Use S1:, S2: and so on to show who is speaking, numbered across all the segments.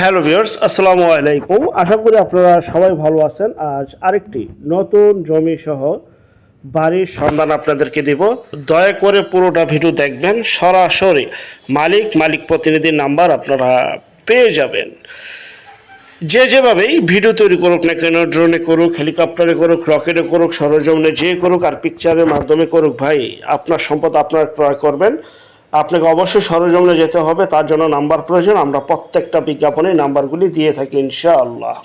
S1: Hello viewers, আসসালামু আলাইকুম। আশা করি আপনারা সবাই ভালো আছেন। আজ আরেকটি নতুন জমি সহ বাড়ির সন্ধান আপনাদেরকে দেব। দয়া করে পুরোটা ভিডিও দেখবেন। সরাসরি মালিক মালিক প্রতিনিধির নাম্বার আপনারা পেয়ে যাবেন। যে যেভাবেই ভিডিও তৈরি করুক না কেন, ড্রোনে করুক, হেলিকপ্টারে করুক, রকেটে করুক সরজমিনে যে করুক আর পিকচারের মাধ্যমে করুক, ভাই, আপনার সম্পদ আপনার ক্রয় করবেন। আপনাকে অবশ্যই সরজমিনে যেতে হবে, তার জন্য নাম্বার প্রয়োজন, আমরা প্রত্যেকটা বিজ্ঞাপনে নাম্বারগুলি দিয়ে থাকি ইনশাআল্লাহ।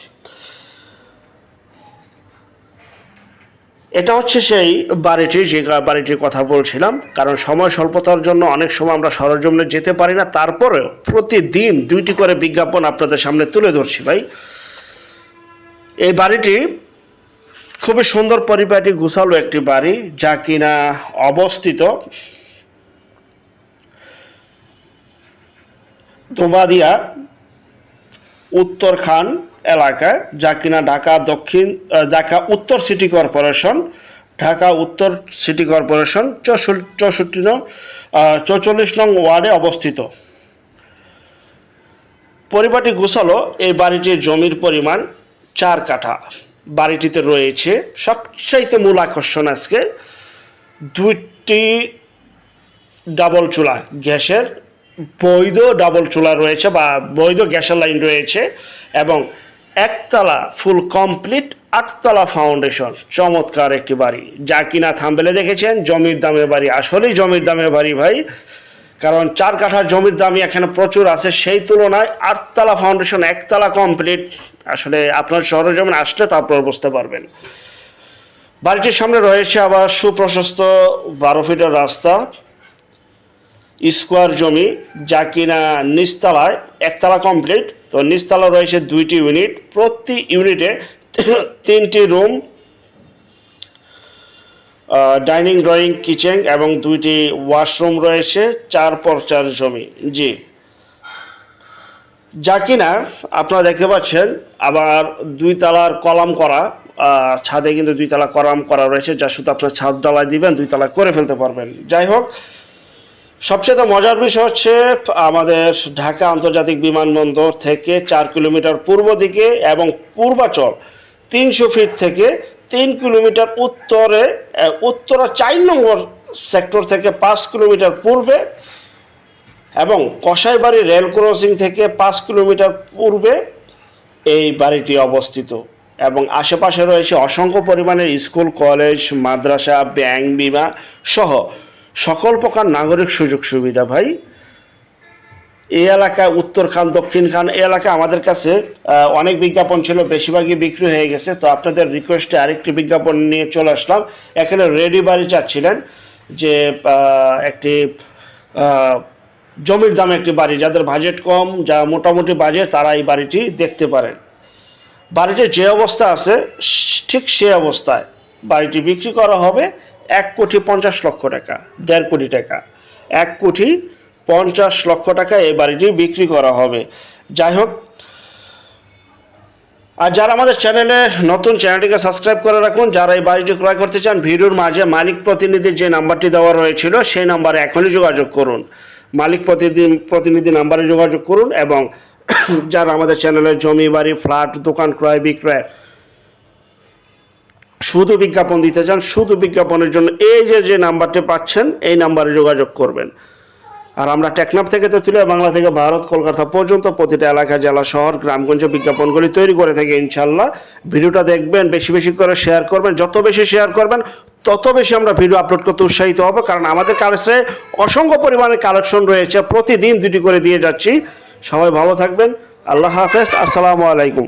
S1: এটা হচ্ছে সেই বাড়িটি, যে বাড়িটির কথা বলছিলাম, কারণ সময় স্বল্পতার জন্য অনেক সময় আমরা সরজমিনে যেতে পারি না, তারপরেও প্রতিদিন দুইটি করে বিজ্ঞাপন আপনাদের সামনে তুলে ধরছি ভাই। এই বাড়িটি খুবই সুন্দর পরিপাটি, গুছালো একটি বাড়ি, যা কিনা অবস্থিত দোবাদিয়া উত্তরখান এলাকায়, যা কিনা ঢাকা দক্ষিণ ঢাকা উত্তর সিটি কর্পোরেশন, ঢাকা উত্তর সিটি কর্পোরেশন চৌষট্টি নং চৌচল্লিশ নং ওয়ার্ডে অবস্থিত। পরিবারটি গোছালো, এই বাড়িটির জমির পরিমাণ চার কাঠা। বাড়িটিতে রয়েছে সবচাইতে মূল আকর্ষণ আজকে দুইটি ডাবল চুলা, গ্যাসের বৈধ ডাবল চুলা রয়েছে বা বৈধ গ্যাসের লাইন রয়েছে এবং একতলা ফুল কমপ্লিট আটতলা ফাউন্ডেশন চমৎকার একটি বাড়ি। যা কিনা থাম্বেলে দেখেছেন, জমির দামে বাড়ি। আসলেই জমির দামে বাড়ি ভাই। কারণ চার কাঠা জমির দামই এখানে প্রচুর আছে, সেই তুলনায় আটতলা ফাউন্ডেশন একতলা কমপ্লিট আসলে আপনার সরজমিন আসলে তারপর বুঝতে পারবেন। বাড়িটির সামনে রয়েছে আবার সুপ্রশস্ত বারো ফিটের রাস্তা। স্কোয়ার জমি, যা কিনা নিচতলায় একতলা কমপ্লিট তো নিচতলা রয়েছে দুইটি ইউনিট প্রতি ইউনিটে তিনটি রুম ডাইনিং ড্রয়িং কিচেন এবং দুইটি ওয়াশরুম রয়েছে, চার পর চার জমি। জি। যা কিনা আপনারা দেখতে পাচ্ছেন, আবার দুই তালার কলাম করা ছাদে কিন্তু দুই তালা কলাম করা রয়েছে, যা শুধু আপনার ছাদ ডালায় দিবেন দুই তালা করে ফেলতে পারবেন। যাই হোক সবচেয়ে মজার বিষয় হচ্ছে, আমাদের ঢাকা আন্তর্জাতিক বিমানবন্দর থেকে চার কিলোমিটার পূর্ব দিকে এবং পূর্বাচল তিনশো ফিট থেকে তিন কিলোমিটার উত্তরে উত্তরা চার নম্বর সেক্টর থেকে পাঁচ কিলোমিটার পূর্বে এবং কসাইবাড়ি রেল ক্রসিং থেকে পাঁচ কিলোমিটার পূর্বে এই বাড়িটি অবস্থিত এবং আশেপাশে রয়েছে অসংখ্য পরিমাণের স্কুল, কলেজ, মাদ্রাসা, ব্যাংক, বিমা সহ সকল প্রকার নাগরিক সুযোগ সুবিধা ভাই। এই এলাকায় উত্তর খান, দক্ষিণ খান, এই এলাকায় আমাদের কাছে অনেক বিজ্ঞাপন ছিল, বেশিরভাগই বিক্রি হয়ে গেছে। তো আপনাদের রিকোয়েস্টে আরেকটি বিজ্ঞাপন নিয়ে চলে আসলাম। এখানে রেডি বাড়ি চাচ্ছিলেন যে একটি জমির দামে একটি বাড়ি। যাদের বাজেট কম, যা মোটামুটি বাজেট তারা এই বাড়িটি দেখতে পারেন। বাড়িটির যে অবস্থা আছে, ঠিক সে অবস্থায় বাড়িটি বিক্রি করা হবে। এক কোটি পঞ্চাশ লক্ষ টাকা, দেড় কোটি টাকা। এক কোটি পঞ্চাশ লক্ষ টাকা এই বাড়িটি বিক্রি করা হবে। যাই হোক, আর যারা আমাদের চ্যানেলে নতুন চ্যানেলটিকে সাবস্ক্রাইব করে রাখুন, যারা এই বাড়িটি ক্রয় করতে চান, ভিডিওর মাঝে মালিক প্রতিনিধির যে নাম্বারটি দেওয়া রয়েছিল, সেই নাম্বারে এখনই যোগাযোগ করুন। মালিক প্রতিনিধি প্রতিনিধি নাম্বারে যোগাযোগ করুন এবং যারা আমাদের চ্যানেলে জমি, বাড়ি, ফ্ল্যাট, দোকান ক্রয় বিক্রয় শুধু বিজ্ঞাপন দিতে চান, শুধু বিজ্ঞাপনের জন্য এই যে যে নাম্বারটি পাচ্ছেন, এই নাম্বারে যোগাযোগ করবেন। আর আমরা টেকনাফ থেকে তো তুলে বাংলা থেকে ভারত কলকাতা পর্যন্ত প্রতিটা এলাকা, জেলা, শহর, গ্রামগঞ্জে বিজ্ঞাপনগুলি তৈরি করে থাকি ইনশাল্লাহ ভিডিওটা দেখবেন, বেশি বেশি করে শেয়ার করবেন। যত বেশি শেয়ার করবেন, তত বেশি আমরা ভিডিও আপলোড করতে উৎসাহিত হব, কারণ আমাদের কাছে অসংখ্য পরিমাণে কালেকশন রয়েছে। প্রতিদিন দুটি করে দিয়ে যাচ্ছি। সবাই ভালো থাকবেন। আল্লাহ হাফেজ। আসসালামু আলাইকুম।